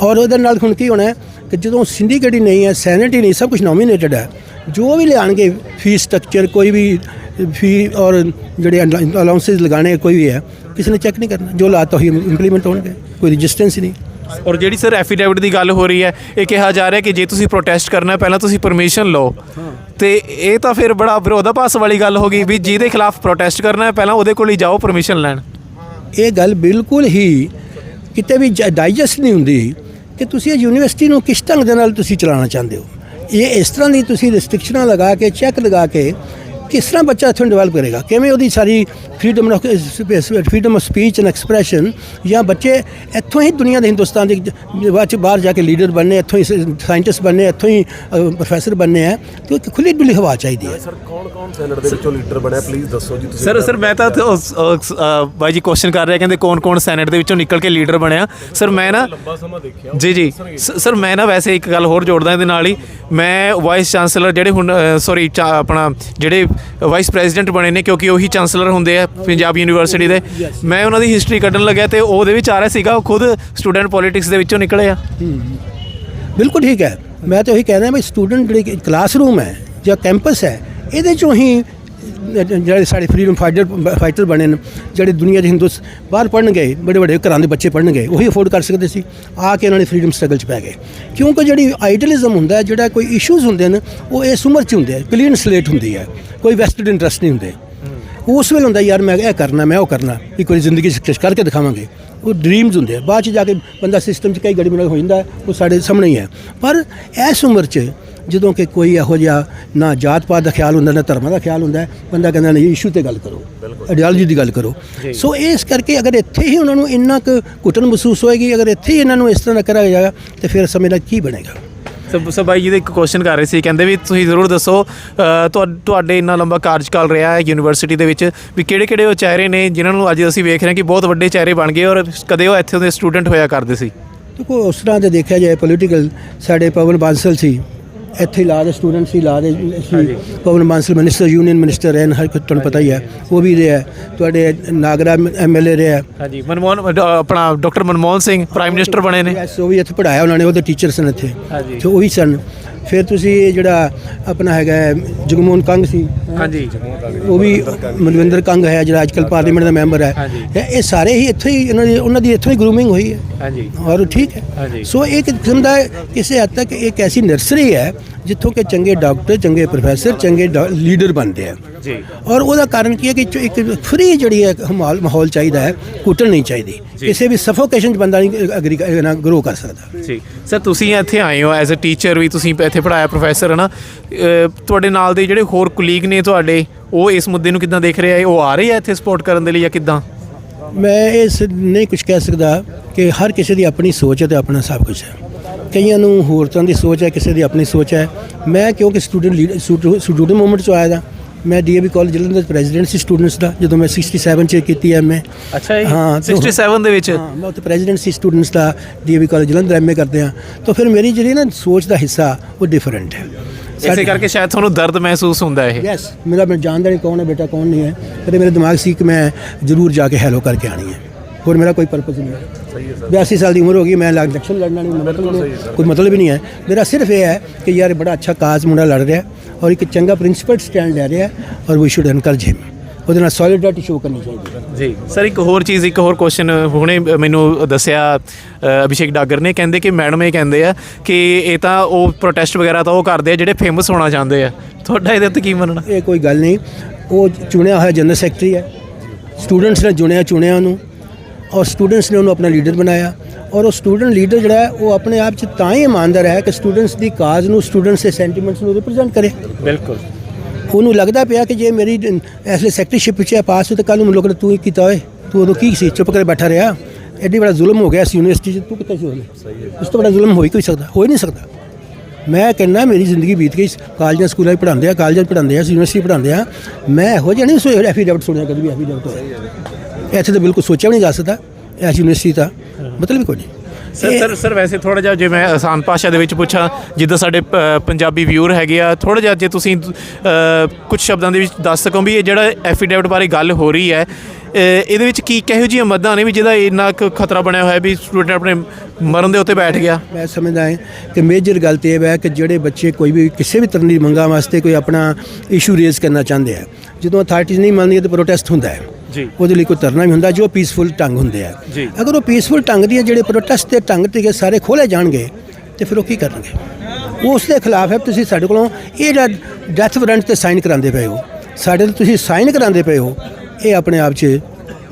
ਔਰ ਉਹਦੇ ਨਾਲ ਹੁਣ ਕੀ ਹੋਣਾ ਕਿ ਜਦੋਂ ਸਿੰਡੀਕੇਟ ਹੀ ਨਹੀਂ ਹੈ ਸੈਨੇਟ ਹੀ ਨਹੀਂ, ਸਭ ਕੁਝ ਨੋਮੀਨੇਟਡ ਹੈ, ਜੋ ਵੀ ਲਿਆਣਗੇ ਫੀਸ ਸਟਰਕਚਰ ਕੋਈ ਵੀ ਫੀ ਔਰ ਜਿਹੜੇ ਅਲਾਉਂਸਸ ਲਗਾਣੇ ਕੋਈ ਵੀ ਹੈ, ਕਿਸੇ ਨੇ ਚੈੱਕ ਨਹੀਂ ਕਰਨਾ। ਜੋ ਲਾਤਾ ਹੋਈ ਇੰਪਲੀਮੈਂਟ ਹੋਣਗੇ, ਕੋਈ ਰਜਿਸਟੈਂਸ ਨਹੀਂ। ਔਰ ਜਿਹੜੀ ਸਰ ਐਫੀਡੇਵਿਟ ਦੀ ਗੱਲ ਹੋ ਰਹੀ ਹੈ, ਇਹ ਕਿਹਾ ਜਾ ਰਿਹਾ ਕਿ ਜੇ ਤੁਸੀਂ ਪ੍ਰੋਟੈਸਟ ਕਰਨਾ ਪਹਿਲਾਂ ਤੁਸੀਂ ਪਰਮਿਸ਼ਨ ਲਓ। ਤੇ ਇਹ ਤਾਂ ਫਿਰ ਬੜਾ ਵਿਰੋਧਾਭਾਸ ਵਾਲੀ ਗੱਲ ਹੋ ਗਈ ਵੀ ਜਿਹਦੇ ਖਿਲਾਫ ਪ੍ਰੋਟੈਸਟ ਕਰਨਾ ਹੈ, ਪਹਿਲਾਂ ਉਹਦੇ ਕੋਲ ਹੀ ਜਾਓ ਪਰਮਿਸ਼ਨ ਲੈਣ। ਇਹ ਗੱਲ ਬਿਲਕੁਲ ਹੀ ਕਿਤੇ ਵੀ ਡਾਈਜੈਸਟ ਨਹੀਂ ਹੁੰਦੀ ਕਿ ਤੁਸੀਂ ਇਹ ਯੂਨੀਵਰਸਿਟੀ ਨੂੰ ਕਿਸ ਢੰਗ ਦੇ ਨਾਲ ਤੁਸੀਂ ਚਲਾਉਣਾ ਚਾਹੁੰਦੇ ਹੋ। ਇਹ ਇਸ ਤਰ੍ਹਾਂ ਦੀ ਤੁਸੀਂ ਰਿਸਟ੍ਰਿਕਸ਼ਨਾਂ ਲਗਾ ਕੇ ਚੈੱਕ ਲਗਾ ਕੇ ਕਿਸ ਤਰ੍ਹਾਂ ਬੱਚਾ ਇੱਥੋਂ ਡਿਵੈਲਪ ਕਰੇਗਾ? ਕਿਵੇਂ ਉਹਦੀ ਸਾਰੀ freedom of freedom of speech and expression ਜਾਂ ਬੱਚੇ ਇੱਥੋਂ ਹੀ ਦੁਨੀਆ ਦੇ ਹਿੰਦੁਸਤਾਨ ਦੇ ਬਾਅਦ ਚ ਬਾਹਰ ਜਾ ਕੇ ਲੀਡਰ ਬਣਨੇ ਇੱਥੋਂ ਹੀ ਸਾਇੰਟਿਸਟ ਬਣਨੇ ਇੱਥੋਂ ਹੀ ਪ੍ਰੋਫੈਸਰ ਬਣਨੇ ਆ ਤੇ ਖੁੱਲੀ ਡੁੱਲੀ ਹਵਾ ਚਾਹੀਦੀ ਹੈ। ਸਰ ਕੌਣ ਕੌਣ ਸੈਨੇਟ ਦੇ ਵਿੱਚੋਂ ਲੀਡਰ ਬਣਿਆ? ਪਲੀਜ਼ ਦੱਸੋ ਜੀ ਤੁਸੀਂ ਸਰ ਸਰ ਮੈਂ ਤਾਂ ਬਾਈ ਜੀ ਕੁਐਸਚਨ ਕਰ ਰਿਹਾ ਕਹਿੰਦੇ ਕੌਣ ਕੌਣ ਸੈਨੇਟ ਦੇ ਵਿੱਚੋਂ ਨਿਕਲ ਕੇ ਲੀਡਰ ਬਣਿਆ? ਸਰ ਮੈਂ ਨਾ ਦੇਖਿਆ ਜੀ ਜੀ। ਸਰ। ਮੈਂ ਨਾ ਵੈਸੇ ਇੱਕ ਗੱਲ ਹੋਰ ਜੋੜਦਾ ਇਹਦੇ ਨਾਲ ਹੀ। ਮੈਂ ਵਾਈਸ ਚਾਂਸਲਰ ਜਿਹੜੇ ਹੁਣ ਸੌਰੀ ਆਪਣਾ ਜਿਹੜੇ ਵਾਈਸ ਪ੍ਰੈਜ਼ੀਡੈਂਟ ਬਣੇ ਨੇ ਕਿਉਂਕਿ ਉਹੀ ਚਾਂਸਲਰ ਹੁੰਦੇ ਆ ਪੰਜਾਬ ਯੂਨੀਵਰਸਿਟੀ ਦੇ। ਮੈਂ ਉਹਨਾਂ ਦੀ ਹਿਸਟਰੀ ਕੱਢਣ ਲੱਗਿਆ ਤੇ ਉਹਦੇ ਵਿੱਚ ਆ ਰਿਹਾ ਸੀਗਾ ਉਹ ਖੁਦ ਸਟੂਡੈਂਟ ਪੋਲਿਟਿਕਸ ਦੇ ਵਿੱਚੋਂ ਨਿਕਲੇ ਆ। ਬਿਲਕੁਲ ਠੀਕ ਹੈ। ਮੈਂ ਤਾਂ ਉਹੀ ਕਹਿ ਰਿਹਾ ਵੀ ਸਟੂਡੈਂਟ ਜਿਹੜੀ ਕਲਾਸਰੂਮ ਹੈ ਜਾਂ ਕੈਂਪਸ ਹੈ ਇਹਦੇ ਚੋਂ ਹੀ ਜਿਹੜੇ ਸਾਡੇ ਫਰੀडम ਫਾਈਟਰ ਫਾਈਟਰ ਬਣੇ ਨੇ ਜਿਹੜੇ ਦੁਨੀਆ ਦੇ ਹਿੰਦੂਸ ਬਾਹਰ ਪੜਨ ਗਏ ਬੜੇ ਬੜੇ ਘਰਾਂ ਦੇ ਬੱਚੇ ਪੜਨ ਗਏ ਉਹੀ ਅਫੋਰਡ ਕਰ ਸਕਦੇ ਸੀ ਆ ਕੇ ਇਹਨਾਂ ਨੇ ਫਰੀडम ਸਟਰਗਲ 'ਚ ਪੈ ਗਏ। ਕਿਉਂਕਿ ਜਿਹੜੀ ਆਈਡਲਿਜ਼ਮ ਹੁੰਦਾ ਹੈ ਜਿਹੜਾ ਕੋਈ ਇਸ਼ੂਜ਼ ਹੁੰਦੇ ਨੇ ਉਹ ਇਸ ਉਮਰ 'ਚ ਹੁੰਦੇ ਆ ਕਲੀਨ ਸਲੇਟ ਹੁੰਦੀ ਹੈ ਕੋਈ ਵੈਸਟਡ ਇੰਟਰਸਟ ਨਹੀਂ ਹੁੰਦੇ। ਉਸ ਵੇਲੇ ਹੁੰਦਾ ਯਾਰ ਮੈਂ ਇਹ ਕਰਨਾ ਮੈਂ ਉਹ ਕਰਨਾ ਇੱਕ ਵਾਰੀ ਜ਼ਿੰਦਗੀ 'ਚ ਕੁਝ ਕਰਕੇ ਦਿਖਾਵਾਂਗੇ। ਉਹ ਡ੍ਰੀਮਸ ਹੁੰਦੇ ਆ ਬਾਅਦ 'ਚ ਜਾ ਕੇ ਬੰਦਾ ਸਿਸਟਮ 'ਚ ਕਈ ਗੜਬੜ ਹੋ ਜਾਂਦਾ ਉਹ ਸਾਡੇ ਸਾਹਮਣੇ ਹੀ ਹੈ ਪਰ ਇਸ ਉਮਰ 'ਚ ਜਦੋਂ ਕਿ ਕੋਈ ਇਹੋ ਜਿਹਾ ਨਾ ਜਾਤ ਪਾਤ ਦਾ ਖਿਆਲ ਹੁੰਦਾ ਨਾ ਧਰਮਾਂ ਦਾ ਖਿਆਲ ਹੁੰਦਾ ਬੰਦਾ ਕਹਿੰਦਾ ਨਹੀਂ ਇਸ਼ੂ ਤੇ ਗੱਲ ਕਰੋ ਆਈਡੀਓਲੋਜੀ ਦੀ ਗੱਲ ਕਰੋ। ਸੋ ਇਸ ਕਰਕੇ ਅਗਰ ਇੱਥੇ ਹੀ ਉਹਨਾਂ ਨੂੰ ਇੰਨਾ ਕੁ ਘੁਟਨ ਮਹਿਸੂਸ ਹੋਏਗੀ ਅਗਰ ਇੱਥੇ ਹੀ ਇਹਨਾਂ ਨੂੰ ਇਸ ਤਰ੍ਹਾਂ ਦਾ ਕਰਾਇਆ ਜਾਏਗਾ ਤੇ ਫਿਰ ਸਮੇਂ ਦਾ ਕੀ ਬਣੇਗਾ? ਸਭ ਸਭ ਬਾਈ ਜੀ ਦੇ ਇੱਕ ਕੁਐਸਚਨ ਕਰ ਰਹੇ ਸੀ ਕਹਿੰਦੇ ਵੀ ਤੁਸੀਂ ਜ਼ਰੂਰ ਦੱਸੋ ਤੁਹਾਡੇ ਇੰਨਾ ਲੰਬਾ ਕਾਰਜਕਾਲ ਰਿਹਾ ਹੈ ਯੂਨੀਵਰਸਿਟੀ ਦੇ ਵਿੱਚ ਵੀ ਕਿਹੜੇ ਕਿਹੜੇ ਉਹ ਚਿਹਰੇ ਨੇ ਜਿਨ੍ਹਾਂ ਨੂੰ ਅੱਜ ਅਸੀਂ ਵੇਖ ਰਹੇ ਹਾਂ ਕਿ ਬਹੁਤ ਵੱਡੇ ਚਿਹਰੇ ਬਣ ਗਏ ਔਰ ਕਦੇ ਉਹ ਇੱਥੇ ਦੇ ਸਟੂਡੈਂਟ ਹੋਇਆ ਕਰਦੇ ਸੀ? ਦੇਖੋ ਉਸ ਤਰ੍ਹਾਂ ਦੇ ਦੇਖਿਆ ਜਾਏ ਪੋਲੀਟੀਕਲ ਸਾਡੇ ਪਵਨ ਬਾਂਸਲ ਸੀ ਇੱਥੇ ਲਾ ਦੇ ਸਟੂਡੈਂਟ ਸੀ ਲਾ ਦੇ ਸੀ। Pawan Bansal minister union minister ਰਹੇ ਨੇ, ਹਰ ਕੋਈ ਤੁਹਾਨੂੰ ਪਤਾ ਹੀ ਹੈ। ਉਹ ਵੀ ਰਿਹਾ। ਤੁਹਾਡੇ ਨਾਗਰਾ ਐਮਐਲਏ ਰਿਹਾ। ਹਾਂਜੀ ਮਨਮੋਹਨ ਆਪਣਾ doctor Manmohan Singh prime minister ਬਣੇ ਨੇ। ਯੈਸ ਉਹ ਵੀ ਇੱਥੇ ਪੜਾਇਆ ਉਹਨਾਂ ਨੇ ਉਹਦੇ ਟੀਚਰ ਸਨ ਇੱਥੇ। ਹਾਂਜੀ। ਤੇ ਉਹੀ ਸਨ। ਫਿਰ ਤੁਸੀਂ ਇਹ ਜਿਹੜਾ ਆਪਣਾ ਹੈਗਾ ਹੈ, ਜਗਮੋਹਨ ਕੰਗ ਸੀ। ਹਾਂਜੀ। ਉਹ ਵੀ ਮਨਵਿੰਦਰ ਕੰਗ ਹੈ ਜਿਹੜਾ ਅੱਜਕੱਲ ਪਾਰਲੀਮੈਂਟ ਦਾ ਮੈਂਬਰ ਹੈ। ਹਾਂਜੀ। ਇਹ ਇਹ ਸਾਰੇ ਹੀ ਇੱਥੇ ਹੀ ਇਹਨਾਂ ਦੀ ਉਹਨਾਂ ਦੀ ਇੱਥੋਂ ਹੀ ਗਰੂਮਿੰਗ ਹੋਈ ਹੈ। ਹਾਂਜੀ। ਔਰ ਠੀਕ ਹਾਂਜੀ। ਹੈ ਸੋ ਇੱਕ ਕਿਸਮ ਦਾ ਕਿਸੇ ਹੱਦ ਤੱਕ ਇੱਕ ਐਸੀ ਨਰਸਰੀ ਹੈ ਜਿੱਥੋਂ ਕਿ ਚੰਗੇ ਡਾਕਟਰ ਚੰਗੇ ਪ੍ਰੋਫੈਸਰ ਚੰਗੇ ਲੀਡਰ ਬਣਦੇ ਆ। ਜੀ। ਔਰ ਉਹਦਾ ਕਾਰਨ ਕੀ ਹੈ ਕਿ ਇੱਕ ਫ੍ਰੀ ਜਿਹੜੀ ਹੈ ਮਾਹੌਲ ਮਾਹੌਲ ਚਾਹੀਦਾ ਹੈ ਕੁੱਟਣ ਨਹੀਂ ਚਾਹੀਦੀ। ਕਿਸੇ ਵੀ ਸਫੋਕੇਸ਼ਨ ਚ ਬੰਦਾ ਨਹੀਂ ਅਗਰੀ ਨਾ ਗਰੋ ਕਰ ਸਕਦਾ। ਜੀ। ਸਰ ਤੁਸੀਂ ਇੱਥੇ ਆਏ ਹੋ ਐਜ਼ ਅ ਟੀਚਰ ਵੀ ਤੁਸੀਂ ਇੱਥੇ ਪੜਾਇਆ ਪ੍ਰੋਫੈਸਰ ਹੈ ਨਾ ਅ, ਤੁਹਾਡੇ ਨਾਲ ਦੇ ਜਿਹੜੇ ਹੋਰ ਕੁਲੀਗ ਨੇ ਤੁਹਾਡੇ ਉਹ ਇਸ ਮੁੱਦੇ ਨੂੰ ਕਿੱਦਾਂ ਦੇਖ ਰਹੇ ਆ? ਉਹ ਆ ਰਹੇ ਆ ਇੱਥੇ ਸਪੋਰਟ ਕਰਨ ਦੇ ਲਈ ਜਾਂ ਕਿੱਦਾਂ? ਮੈਂ ਇਸ ਨਹੀਂ ਕੁਝ ਕਹਿ ਸਕਦਾ ਕਿ ਹਰ ਕਿਸੇ ਦੀ ਆਪਣੀ ਸੋਚ ਹੈ ਤੇ ਆਪਣਾ ਸਭ ਕੁਝ ਹੈ। ਕਈਆਂ ਨੂੰ ਹੋਰ ਤਰ੍ਹਾਂ ਦੀ ਸੋਚ ਹੈ ਕਿਸੇ ਦੀ ਆਪਣੀ ਸੋਚ ਹੈ। ਮੈਂ ਕਿਉਂਕਿ ਸਟੂਡੈਂਟ ਸਟੂਡੈਂਟ ਮੂਵਮੈਂਟ ਚੋਂ ਆਇਆ ਦਾ ਮੈਂ ਡੀਏਵੀ ਕਾਲਜ ਜਲੰਧਰ ਦਾ ਪ੍ਰੈਜ਼ੀਡੈਂਟ ਸੀ ਸਟੂਡੈਂਟਸ ਦਾ ਜਦੋਂ ਮੈਂ 67 ਚ ਕੀਤੀ ਐਮਏ ਅੱਛਾ ਜੀ ਹਾਂ, ਤੇ ਉਹ- 67 ਦੇ ਵਿੱਚ? ਹਾਂ ਮੈਂ ਉੱਥੇ ਪ੍ਰੈਜ਼ੀਡੈਂਟ ਸੀ ਸਟੂਡੈਂਟਸ ਦਾ ਡੀਏਵੀ ਕਾਲਜ ਜਲੰਧਰ ਐਮਏ ਕਰਦੇ ਆ ਤਾਂ ਫਿਰ ਮੇਰੀ ਜਿਹੜੀ ਨਾ ਸੋਚ ਦਾ ਹਿੱਸਾ ਉਹ ਡਿਫਰੈਂਟ ਹੈ। ਇਸੇ ਕਰਕੇ ਸ਼ਾਇਦ ਤੁਹਾਨੂੰ ਦਰਦ ਮਹਿਸੂਸ ਹੁੰਦਾ ਇਹ। ਯੈਸ ਮੇਰਾ ਮੈਂ ਜਾਣਦਾ ਨਹੀਂ ਕੌਣ ਹੈ ਬੇਟਾ ਕੌਣ ਨਹੀਂ ਹੈ। ਪਰ ਮੇਰੇ ਦਿਮਾਗ ਸੀ ਕਿ ਮੈਂ ਜ਼ਰੂਰ ਜਾ ਕੇ ਹੈਲੋ ਕਰਕੇ ਆਣੀ ਹੈ। ਹੋਰ ਮੇਰਾ ਕੋਈ ਪਰਪਸ ਨਹੀਂ ਹੈ। ਸਹੀ ਹੈ ਸਰ। 82 ਸਾਲ ਦੀ ਉਮਰ ਹੋ ਗਈ ਮੈਂ ਇਲੈਕਸ਼ਨ ਲੜਨਾ ਨਹੀਂ ਮਤਲਬ ਕੋਈ ਮਤਲਬ ਹੀ ਨਹੀਂ ਹੈ। ਮੇਰਾ ਸਿਰਫ ਇਹ ਹੈ ਕਿ ਯਾਰ ਬੜਾ ਅੱਛਾ ਕਾਜ਼ ਮੁੰਡਾ ਲੜ ਰਿਹਾ। ਔਰ ਇੱਕ ਚੰਗਾ ਪ੍ਰਿੰਸੀਪਲ ਸਟੈਂਡ ਲੈ ਰਿਹਾ ਔਰ ਵੀ ਸ਼ੁਡ ਐਨਕਰੇਜ ਹਿਮ ਉਹਦੇ ਨਾਲ ਸੋਲਿਡਰਿਟੀ ਸ਼ੋ ਕਰਨੀ ਚਾਹੀਦੀ ਜੀ। ਸਰ ਇੱਕ ਹੋਰ ਚੀਜ਼ ਇੱਕ ਹੋਰ ਕੁਐਸਚਨ ਹੁਣੇ ਮੈਨੂੰ ਦੱਸਿਆ ਅਭਿਸ਼ੇਕ ਡਾਗਰ ਨੇ। ਕਹਿੰਦੇ ਕਿ ਮੈਡਮ ਇਹ ਕਹਿੰਦੇ ਆ ਕਿ ਇਹ ਤਾਂ ਉਹ ਪ੍ਰੋਟੈਸਟ ਵਗੈਰਾ ਤਾਂ ਉਹ ਕਰਦੇ ਆ ਜਿਹੜੇ ਫੇਮਸ ਹੋਣਾ ਚਾਹੁੰਦੇ ਆ। ਤੁਹਾਡਾ ਇਹਦੇ ਉੱਤੇ ਕੀ ਮੰਨਣਾ? ਇਹ ਕੋਈ ਗੱਲ ਨਹੀਂ। ਉਹ ਚੁਣਿਆ ਹੋਇਆ ਜਨਰਲ ਸੈਕਟਰੀ ਹੈ। ਸਟੂਡੈਂਟਸ ਨੇ ਚੁਣਿਆ ਚੁਣਿਆ ਉਹਨੂੰ। ਔਰ ਸਟੂਡੈਂਟਸ ਨੇ ਉਹਨੂੰ ਆਪਣਾ ਲੀਡਰ ਬਣਾਇਆ। ਔਰ ਉਹ ਸਟੂਡੈਂਟ ਲੀਡਰ ਜਿਹੜਾ ਹੈ ਉਹ ਆਪਣੇ ਆਪ 'ਚ ਤਾਂ ਹੀ ਇਮਾਨਦਾਰ ਹੈ ਕਿ ਸਟੂਡੈਂਟਸ ਦੀ ਕਾਜ਼ ਨੂੰ ਸਟੂਡੈਂਟਸ ਦੇ ਸੈਂਟੀਮੈਂਟਸ ਨੂੰ ਰਿਪਰੈਜ਼ੈਂਟ ਕਰੇ। ਬਿਲਕੁਲ। ਉਹਨੂੰ ਲੱਗਦਾ ਪਿਆ ਕਿ ਜੇ ਮੇਰੀ ਐਸਲੇ ਸੈਕਟਰੀਸ਼ਿਪ ਵਿੱਚ ਪਾਸ ਹੋ ਤਾਂ ਕੱਲ ਨੂੰ ਲੋਕਾਂ ਨੇ ਤੂੰ ਹੀ ਕੀਤਾ ਓਏ। ਤੂੰ ਉਦੋਂ ਕੀ ਸੀ ਚੁੱਪ ਕਰਕੇ ਬੈਠਾ ਰਿਹਾ? ਐਡੀ ਬੜਾ ਜ਼ੁਲਮ ਹੋ ਗਿਆ ਸੀ ਯੂਨੀਵਰਸਿਟੀ 'ਚ ਤੂੰ ਕਿੱਥੇ ਸੀ ਉਹਨੇ ਇਸ ਤੋਂ ਬੜਾ ਜ਼ੁਲਮ ਹੋ ਹੀ ਕੋਈ ਸਕਦਾ ਹੋ ਹੀ ਨਹੀਂ ਸਕਦਾ। ਮੈਂ ਕਹਿੰਦਾ ਮੇਰੀ ਜ਼ਿੰਦਗੀ ਬੀਤ ਗਈ ਕਾਲਜਾਂ ਸਕੂਲਾਂ 'ਚ ਪੜ੍ਹਾਉਂਦੇ ਆ ਕਾਲਜਾਂ 'ਚ ਪੜ੍ਹਾਉਂਦੇ ਆ ਯੂਨੀਵਰਸਿਟੀ ਪੜ੍ਹਾਉਂਦੇ ਆ। ਮੈਂ ਇਹੋ ਜਿਹਾ ਨਹੀਂ ਸੋ ਐਫੀਡੇਵਿਟ ਸੁਣਿਆ ਕਦੀ ਵੀ ਐਫੀਡੇਵਿਟ ਹੋਇਆ। ਇੱਥੇ ਤਾਂ ਬਿਲਕੁਲ ਸੋਚਿਆ ਵੀ ਨਹੀਂ ਜਾ ਸਕਦਾ। ਐਸ ਯੂਨੀਵਰਸਿਟੀ ਦਾ ਮਤਲਬ ਹੀ ਕੋਈ ਨਹੀਂ। ਸਰ ਸਰ ਸਰ ਵੈਸੇ ਥੋੜਾ ਜਿਹਾ ਜੇ ਮੈਂ ਆਸਾਨ ਭਾਸ਼ਾ ਦੇ ਵਿੱਚ ਪੁੱਛਾਂ ਜਿੱਦਾਂ ਸਾਡੇ ਪ- ਪੰਜਾਬੀ ਵਿਊਅਰ ਹੈਗੇ ਆ ਥੋੜਾ ਜਿਹਾ ਜੇ ਤੁਸੀਂ ਕੁਝ ਸ਼ਬਦਾਂ ਦੇ ਵਿੱਚ ਦੱਸ ਸਕੋ ਵੀ ਇਹ ਜਿਹੜਾ ਐਫੀਡੇਵਿਟ ਬਾਰੇ ਗੱਲ ਹੋ ਰਹੀ ਹੈ ਅ, ਇਹਦੇ ਵਿੱਚ ਕੀ ਕਿਹੋ ਜਿਹੀਆਂ ਮੱਦਾਂ ਨੇ ਵੀ ਜਿਹਦਾ ਇੰਨਾ ਕੁ ਖਤਰਾ ਬਣਿਆ ਹੋਇਆ ਵੀ ਸਟੂਡੈਂਟ ਆਪਣੇ ਮਰਨ ਦੇ ਉੱਤੇ ਬੈਠ ਗਿਆ? ਮੈਂ ਸਮਝਦਾ ਹਾਂ ਕਿ ਮੇਜਰ ਗੱਲ ਤੇ ਇਹ ਹੈ ਕਿ ਜਿਹੜੇ ਬੱਚੇ ਕੋਈ ਵੀ ਕਿਸੇ ਵੀ ਤਰ੍ਹਾਂ ਦੀ ਮੰਗਾਂ ਵਾਸਤੇ ਕੋਈ ਆਪਣਾ ਇਸ਼ੂ ਰੇਜ਼ ਕਰਨਾ ਚਾਹੁੰਦੇ ਆ ਜਦੋਂ ਅਥਾਰਟੀਜ਼ ਨਹੀਂ ਮੰਨਦੀਆਂ ਤਾਂ ਪ੍ਰੋਟੈਸਟ ਹੁੰਦਾ ਹੈ। ਜੀ। ਉਹਦੇ ਲਈ ਕੋਈ ਧਰਨਾ ਵੀ ਹੁੰਦਾ ਜੋ ਪੀਸਫੁਲ ਢੰਗ ਹੁੰਦੇ ਆ। ਜੀ। ਅਗਰ ਉਹ ਪੀਸਫੁਲ ਢੰਗ ਦੀਆਂ ਜਿਹੜੇ ਪ੍ਰੋਟੈਸਟ ਦੇ ਢੰਗ ਤੇ ਸਾਰੇ ਖੋਲੇ ਜਾਣਗੇ ਤੇ ਫਿਰ ਉਹ ਕੀ ਕਰਨਗੇ? ਉਸ ਦੇ ਖਿਲਾਫ ਹੈ ਤੁਸੀਂ ਸਾਡੇ ਕੋਲੋਂ ਇਹ ਜਿਹੜਾ ਡੈਥ ਵਾਰੰਟ ਤੇ ਸਾਈਨ ਕਰਾਉਂਦੇ ਪਏ ਹੋ ਸਾਡੇ ਤੇ ਤੁਸੀਂ ਸਾਈਨ ਕਰਾਉਂਦੇ ਪਏ ਹੋ ਇਹ ਆਪਣੇ ਆਪ 'ਚ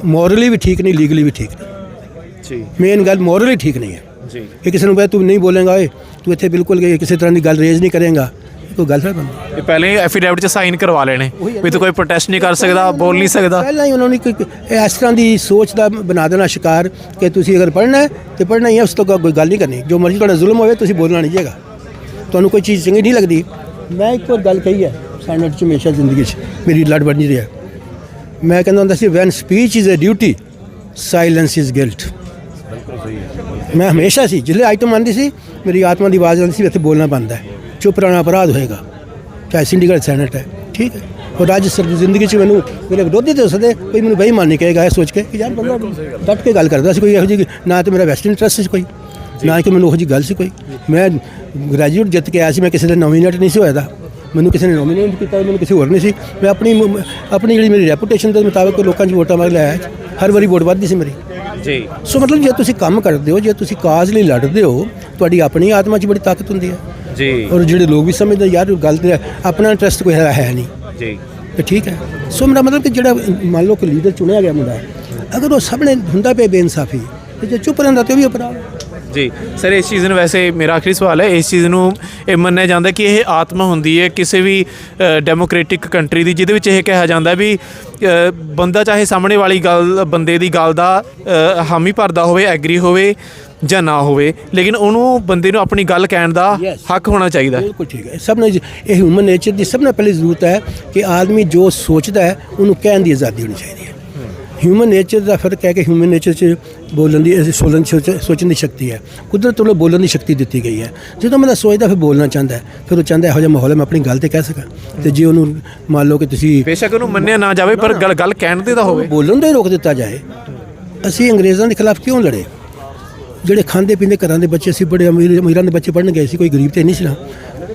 ਮੋਰਲੀ ਵੀ ਠੀਕ ਨਹੀਂ ਲੀਗਲੀ ਵੀ ਠੀਕ ਨਹੀਂ। ਜੀ। ਮੇਨ ਗੱਲ ਮੋਰਲੀ ਠੀਕ ਨਹੀਂ ਹੈ। ਜੀ। ਕਿ ਕਿਸੇ ਨੂੰ ਕਹੇ ਤੂੰ ਨਹੀਂ ਬੋਲੇਗਾ ਓਏ ਤੂੰ ਇੱਥੇ ਬਿਲਕੁਲ ਕਿਸੇ ਤਰ੍ਹਾਂ ਦੀ ਗੱਲ ਰੇਜ਼ ਨਹੀਂ ਕਰੇਗਾ। ਇਹ ਕੋਈ ਗੱਲ ਹੈ ਬੰਦੀ। ਇਹ ਪਹਿਲੇ ਐਫੀਡੇਵਿਟ 'ਚ ਸਾਈਨ ਕਰਵਾ ਲੈਣੇ। ਵੀ ਤੂੰ ਕੋਈ ਪ੍ਰੋਟੈਸਟ ਨਹੀਂ ਕਰ ਸਕਦਾ ਬੋਲ ਨਹੀਂ ਸਕਦਾ। ਪਹਿਲਾਂ ਹੀ ਉਹਨਾਂ ਨੇ ਇਸ ਤਰ੍ਹਾਂ ਦੀ ਸੋਚ ਦਾ ਬਣਾ ਦੇਣਾ ਸ਼ਿਕਾਰ ਕਿ ਤੁਸੀਂ ਅਗਰ ਪੜ੍ਹਨਾ ਹੈ ਤੇ ਪੜ੍ਹਨਾ ਹੀ ਹੈ ਉਸ ਤੋਂ ਕੋਈ ਗੱਲ ਨਹੀਂ ਕਰਨੀ। ਜੋ ਮਰਜ਼ੀ ਤੁਹਾਡਾ ਜ਼ੁਲਮ ਹੋਵੇ ਤੁਸੀਂ ਬੋਲਣਾ ਨਹੀਂ ਜੇਗਾ ਤੁਹਾਨੂੰ ਕੋਈ ਚੀਜ਼ ਚੰਗੀ ਨਹੀਂ ਲੱਗਦੀ। ਮੈਂ ਇੱਕ ਹੋਰ ਗੱਲ ਕਹੀ ਹੈ ਸੈਨੇਟ 'ਚ ਹਮੇਸ਼ਾ ਜ਼ਿੰਦਗੀ 'ਚ। ਮੇਰੀ ਲੜ ਬਣੀ ਰਿਹਾ। ਮੈਂ ਕਹਿੰਦਾ ਹੁੰਦਾ ਸੀ when speech is a duty silence is guilt ਮੈਂ ਹਮੇਸ਼ਾ ਸੀ ਜਿਹੜੇ ਆਈਟਮ ਆਉਂਦੀ ਸੀ ਮੇਰੀ ਆਤਮਾ ਦੀ ਆਵਾਜ਼ ਆਉਂਦੀ ਸੀ ਇੱਥੇ ਬੋਲਣਾ ਬੰਦ ਹੈ। ਚੁੱਪ ਰਹਿਣਾ ਅਪਰਾਧ ਹੋਏਗਾ ਚਾਹੇ ਸਿੰਡੀਕੇਟ ਸੈਨੇਟ ਹੈ ਠੀਕ ਹੈ ਔਰ ਰਾਜ ਸਰ ਦੀ ਜ਼ਿੰਦਗੀ 'ਚ ਮੈਨੂੰ ਮੇਰੇ ਵਿਰੋਧੀ ਤੇ ਹੋ ਸਕਦੇ ਕੋਈ ਮੈਨੂੰ ਬੇਈਮਾਨ ਨਹੀਂ ਕਹੇਗਾ ਇਹ ਸੋਚ ਕੇ ਕਿ ਯਾਰ ਬੰਦਾ ਡਟ ਕੇ ਗੱਲ ਕਰਦਾ ਸੀ ਕੋਈ ਇਹੋ ਜਿਹੀ ਨਾ ਤੇ ਮੇਰਾ ਵੈਸਟ ਇੰਟਰਸਟ ਸੀ ਕੋਈ ਨਾ ਕਿ ਮੈਨੂੰ ਉਹੋ ਜਿਹੀ ਗੱਲ ਸੀ ਕੋਈ ਮੈਂ ਗ੍ਰੈਜੂਏਟ ਜਿੱਤ ਕੇ ਆਇਆ ਸੀ ਮੈਂ ਕਿਸੇ ਦਾ ਨੋਮੀਨੇਟ ਨਹੀਂ ਸੀ ਹੋਇਆ ਦਾ ਮੈਨੂੰ ਕਿਸੇ ਨੇ ਨੋਮੀਨੇਟ ਕੀਤਾ ਮੈਨੂੰ ਕਿਸੇ ਹੋਰ ਨਹੀਂ ਸੀ ਮੈਂ ਆਪਣੀ ਆਪਣੀ ਜਿਹੜੀ ਮੇਰੀ ਰੈਪੂਟੇਸ਼ਨ ਦੇ ਮੁਤਾਬਕ ਲੋਕਾਂ 'ਚ ਵੋਟਾਂ ਮੰਗ ਲਿਆ ਹਰ ਵਾਰੀ ਵੋਟ ਵੱਧਦੀ ਸੀ ਮੇਰੀ ਜੀ ਸੋ ਮਤਲਬ ਜੇ ਤੁਸੀਂ ਕੰਮ ਕਰਦੇ ਹੋ ਜੇ ਤੁਸੀਂ ਕਾਜ਼ ਲਈ ਲੜਦੇ ਹੋ ਤੁਹਾਡੀ ਆਪਣੀ ਆਤਮਾ 'ਚ ਬੜੀ ਤਾਕਤ ਹੁੰਦੀ ਹੈ ਜੀ। ਔਰ ਜਿਹੜੇ ਲੋਕ ਵੀ ਸਮਝਦੇ ਯਾਰ ਗੱਲ ਤੇ ਆਪਣਾ ਇੰਟਰਸਟ ਕੋਈ ਹੈ ਨਹੀਂ। ਜੀ। ਤੇ ਠੀਕ ਹੈ। ਸੋ ਮੇਰਾ ਮਤਲਬ ਕਿ ਜਿਹੜਾ ਮੰਨ ਲਓ ਕਿ ਲੀਡਰ ਚੁਣਿਆ ਗਿਆ ਮੁੰਡਾ ਅਗਰ ਉਹ ਸਾਹਮਣੇ ਹੁੰਦਾ ਪਿਆ ਬੇਇਨਸਾਫੀ ਤੇ ਜੇ ਚੁੱਪ ਰਹਿੰਦਾ ਤੇ ਉਹ ਵੀ ਅਪਰਾਧ। ਜੀ। ਸਰ ਇਸ ਚੀਜ਼ ਨੂੰ ਵੈਸੇ ਮੇਰਾ ਆਖਰੀ ਸਵਾਲ ਹੈ ਇਸ ਚੀਜ਼ ਨੂੰ ਇਹ ਮੰਨਿਆ ਜਾਂਦਾ ਕਿ ਇਹ ਆਤਮਾ ਹੁੰਦੀ ਹੈ ਕਿਸੇ ਵੀ ਡੈਮੋਕ੍ਰੈਟਿਕ ਕੰਟਰੀ ਦੀ ਜਿਹਦੇ ਵਿੱਚ ਇਹ ਕਿਹਾ ਜਾਂਦਾ ਵੀ ਬੰਦਾ ਚਾਹੇ ਸਾਹਮਣੇ ਵਾਲੀ ਗੱਲ ਬੰਦੇ ਦੀ ਗੱਲ ਦਾ ਹਾਮੀ ਭਰਦਾ ਹੋਵੇ ਐਗਰੀ ਹੋਵੇ ਜਾਂ ਨਾ ਹੋਵੇ ਲੇਕਿਨ ਉਹਨੂੰ ਬੰਦੇ ਨੂੰ ਆਪਣੀ ਗੱਲ ਕਹਿਣ ਦਾ Yes. ਹੱਕ ਹੋਣਾ ਚਾਹੀਦਾ। ਹੈ। ਬਿਲਕੁਲ ਠੀਕ ਹੈ। ਸਭ ਨੇ ਇਹ ਹਿਊਮਨ ਨੇਚਰ ਦੀ ਸਭ ਤੋਂ ਪਹਿਲੀ ਜ਼ਰੂਰਤ ਹੈ ਕਿ ਆਦਮੀ ਜੋ ਸੋਚਦਾ ਹੈ ਉਹਨੂੰ ਕਹਿਣ ਦੀ ਆਜ਼ਾਦੀ ਹੋਣੀ ਚਾਹੀਦੀ ਹੈ। ਹਿਊਮਨ ਨੇਚਰ ਦਾ ਫ਼ਰਕ ਹੈ ਕਿ ਹਿਊਮਨ ਨੇਚਰ 'ਚ ਬੋਲਣ ਦੀ ਅਸੀਂ ਸੋਲਣ ਸੋਚ- ਸੋਚਣ ਦੀ ਸ਼ਕਤੀ ਹੈ। ਕੁਦਰਤ ਵੱਲੋਂ ਬੋਲਣ ਦੀ ਸ਼ਕਤੀ ਦਿੱਤੀ ਗਈ ਹੈ। ਜਦੋਂ ਬੰਦਾ ਸੋਚਦਾ ਫਿਰ ਬੋਲਣਾ ਚਾਹੁੰਦਾ ਹੈ। ਫਿਰ ਉਹ ਚਾਹੁੰਦਾ ਇਹੋ ਜਿਹਾ ਮਾਹੌਲ ਹੈ ਮੈਂ ਆਪਣੀ ਗੱਲ ਤੇ ਕਹਿ ਸਕਾਂ। ਤੇ ਜੇ ਉਹਨੂੰ ਮੰਨ ਲਓ ਕਿ ਤੁਸੀਂ ਬੇਸ਼ੱਕ ਉਹਨੂੰ ਮੰਨਿਆ ਨਾ ਜਾਵੇ ਪਰ ਗੱਲ ਗੱਲ ਕਹਿਣ ਤੇ ਤਾਂ ਹੋਵੇ। ਬੋਲਣ ਤੋਂ ਹੀ ਰੋਕ ਦਿੱਤਾ ਜਾਏ। ਅਸੀਂ ਅੰਗਰੇਜ਼ਾਂ ਦੇ ਖਿਲਾਫ ਕਿਉਂ ਲੜੇ? ਜਿਹੜੇ ਖਾਂਦੇ ਪੀਂਦੇ ਘਰਾਂ ਦੇ ਬੱਚੇ ਸੀ ਬੜੇ ਅਮੀਰ ਅਮੀਰਾਂ ਦੇ ਬੱਚੇ ਪੜ੍ਹਨ ਗਏ ਸੀ ਕੋਈ ਗਰੀਬ ਤੇ ਨਹੀਂ ਸੀ ਨਾ।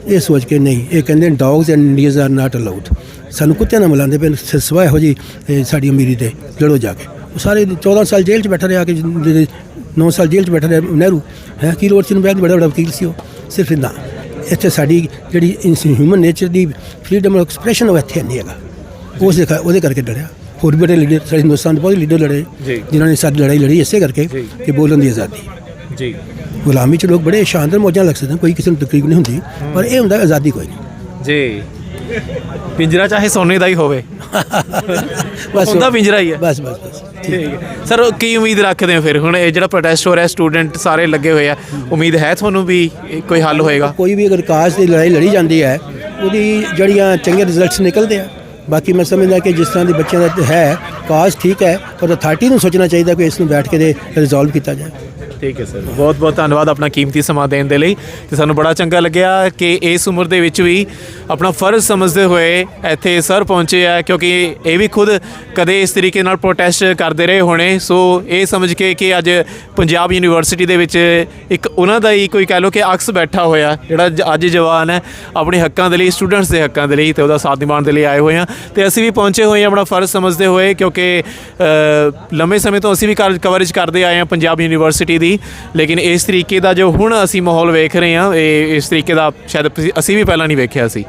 ਇਹ ਸੋਚ ਕੇ ਨਹੀਂ ਇਹ ਕਹਿੰਦੇ dogs and Indians are not allowed ਸਾਨੂੰ ਕੁੱਤਿਆਂ ਨਾਲ ਮਿਲਾਉਂਦੇ ਪਏ ਨੇ, ਸਿਵਾਏ ਇਹੋ ਜੀ ਸਾਡੀ ਅਮੀਰੀ ਦੇ ਲੜੋ ਜਾ ਕੇ। ਉਹ ਸਾਰੇ 14 ਸਾਲ ਜੇਲ੍ਹ 'ਚ ਬੈਠਾ ਰਿਹਾ ਕਿ 9 ਸਾਲ ਜੇਲ੍ਹ 'ਚ ਬੈਠਾ ਰਿਹਾ ਨਹਿਰੂ। ਹੈ ਕੀ ਲੋੜ ਸੀ ਨੂੰ ਬੈਠ ਬੜਾ ਬੜਾ ਵਕੀਲ ਸੀ ਉਹ। ਸਿਰਫ ਇੰਨਾ। ਇੱਥੇ ਸਾਡੀ ਜਿਹੜੀ ਹਿਊਮਨ ਨੇਚਰ ਦੀ ਫਰੀडम ਆਫ ਐਕਸਪ੍ਰੈਸ਼ਨ ਉਹ ਇੱਥੇ ਨਹੀਂ ਹੈਗਾ। ਉਸ ਦੇ ਉਹਦੇ ਕਰਕੇ ਡਰਿਆ ਹੋਰ ਵੀ ਬੜੇ ਲੀਡਰ ਸਾਡੇ ਹਿੰਦੁਸਤਾਨ ਦੇ ਬਹੁਤ ਲੀਡਰ ਲੜੇ। ਜਿਨ੍ਹਾਂ ਨੇ ਸਾਡੀ ਲੜਾਈ ਲੜੀ ਇਸੇ ਕਰਕੇ ਕਿ ਬੋਲਣ ਦੀ ਆਜ਼ਾਦੀ। ਜੀ। ਗੁਲਾਮੀ 'ਚ ਲੋਕ ਬੜੇ ਸ਼ਾਨਦਾਰ ਮੌਜਾਂ ਲੱਗ ਸਕਦੇ ਕੋਈ ਕਿਸੇ ਨੂੰ ਤਕਲੀਫ ਨਹੀਂ ਹੁੰਦੀ ਪਰ ਇਹ ਹੁੰਦਾ ਆਜ਼ਾਦੀ ਕੋਈ ਨਹੀਂ। ਜੀ। ਪਿੰਜਰਾ ਚਾਹੇ ਸੋਨੇ ਦਾ ਹੀ ਹੋਵੇ। ਬਸ ਹੁੰਦਾ ਪਿੰਜਰਾ ਹੀ ਹੈ। ਬਸ ਬਸ ਬਸ ਠੀਕ। ਹੈ। ਸਰ ਕੀ ਉਮੀਦ ਰੱਖਦੇ ਹੋ ਫਿਰ? ਹੁਣ ਇਹ ਜਿਹੜਾ ਪ੍ਰੋਟੈਸਟ ਹੋ ਰਿਹਾ ਸਟੂਡੈਂਟ ਸਾਰੇ ਲੱਗੇ ਹੋਏ ਆ। ਉਮੀਦ ਹੈ ਤੁਹਾਨੂੰ ਵੀ ਕੋਈ ਹੱਲ ਹੋਏਗਾ? ਕੋਈ ਵੀ ਅਗਰ ਕਾਸ ਦੀ ਲੜਾਈ ਲੜੀ ਜਾਂਦੀ ਹੈ ਉਹਦੀ ਜਿਹੜੀਆਂ ਚੰਗੇ ਰਿਜ਼ਲਟਸ ਨਿਕਲਦੇ ਆ। ਬਾਕੀ ਮੈਂ ਸਮਝਦਾ ਕਿ ਜਿਸ ਤਰ੍ਹਾਂ ਦੇ ਬੱਚਿਆਂ ਦਾ ਹੈ ਕਾਸ ਠੀਕ ਹੈ ਪਰ ਅਥਾਰਟੀ ਨੂੰ ਸੋਚਣਾ ਚਾਹੀਦਾ ਕਿ ਇਸ ਨੂੰ ਬੈਠ ਕੇ ਦੇ ਰਿਜ਼ੋਲਵ ਕੀਤਾ ਜਾਏ। ਠੀਕ ਹੈ ਸਰ। ਬਹੁਤ ਬਹੁਤ ਧੰਨਵਾਦ ਆਪਣਾ ਕੀਮਤੀ ਸਮਾਂ ਦੇਣ ਦੇ ਲਈ ਤੇ ਸਾਨੂੰ ਬੜਾ ਚੰਗਾ ਲੱਗਿਆ ਕਿ ਇਸ ਉਮਰ ਦੇ ਵਿੱਚ ਵੀ ਆਪਣਾ ਫਰਜ਼ ਸਮਝਦੇ ਹੋਏ ਇੱਥੇ ਸਰ ਪਹੁੰਚੇ ਆ ਕਿਉਂਕਿ ਇਹ ਵੀ ਖੁਦ ਕਦੇ ਇਸ ਤਰੀਕੇ ਨਾਲ ਪ੍ਰੋਟੈਸਟ ਕਰਦੇ ਰਹੇ ਹੋਣੇ। ਸੋ ਇਹ ਸਮਝ ਕੇ ਕਿ ਅੱਜ ਪੰਜਾਬ ਯੂਨੀਵਰਸਿਟੀ ਦੇ ਵਿੱਚ ਇੱਕ ਉਹਨਾਂ ਦਾ ਹੀ ਕੋਈ ਕਹਿ ਲਓ ਕਿ ਅਕਸ ਬੈਠਾ ਹੋਇਆ ਜਿਹੜਾ ਜ- ਅੱਜ ਜਵਾਨ ਹੈ ਆਪਣੇ ਹੱਕਾਂ ਦੇ ਲਈ ਸਟੂਡੈਂਟਸ ਦੇ ਹੱਕਾਂ ਦੇ ਲਈ ਤੇ ਉਹਦਾ ਸਾਥ ਨਿਭਾਉਣ ਦੇ ਲਈ ਆਏ ਹੋਏ ਆ। ਤੇ ਅਸੀਂ ਵੀ ਪਹੁੰਚੇ ਹੋਏ ਹਾਂ ਆਪਣਾ ਫਰਜ਼ ਸਮਝਦੇ ਹੋਏ ਕਿਉਂਕਿ ਅ, ਲੰਮੇ ਸਮੇਂ ਤੋਂ ਅਸੀਂ ਵੀ ਕਵਰੇਜ ਕਰਦੇ ਆਏ ਹਾਂ ਪੰਜਾਬ ਯੂਨੀਵਰਸਿਟੀ ਦੀ। ਲੇਕਿਨ ਇਸ ਤਰੀਕੇ ਦਾ ਜੋ ਹੁਣ ਅਸੀਂ ਮਾਹੌਲ ਵੇਖ ਰਹੇ ਹਾਂ ਇਹ ਇਸ ਤਰੀਕੇ ਦਾ ਸ਼ਾਇਦ ਅਸੀਂ ਵੀ ਪਹਿਲਾਂ ਨਹੀਂ ਵੇਖਿਆ ਸੀ।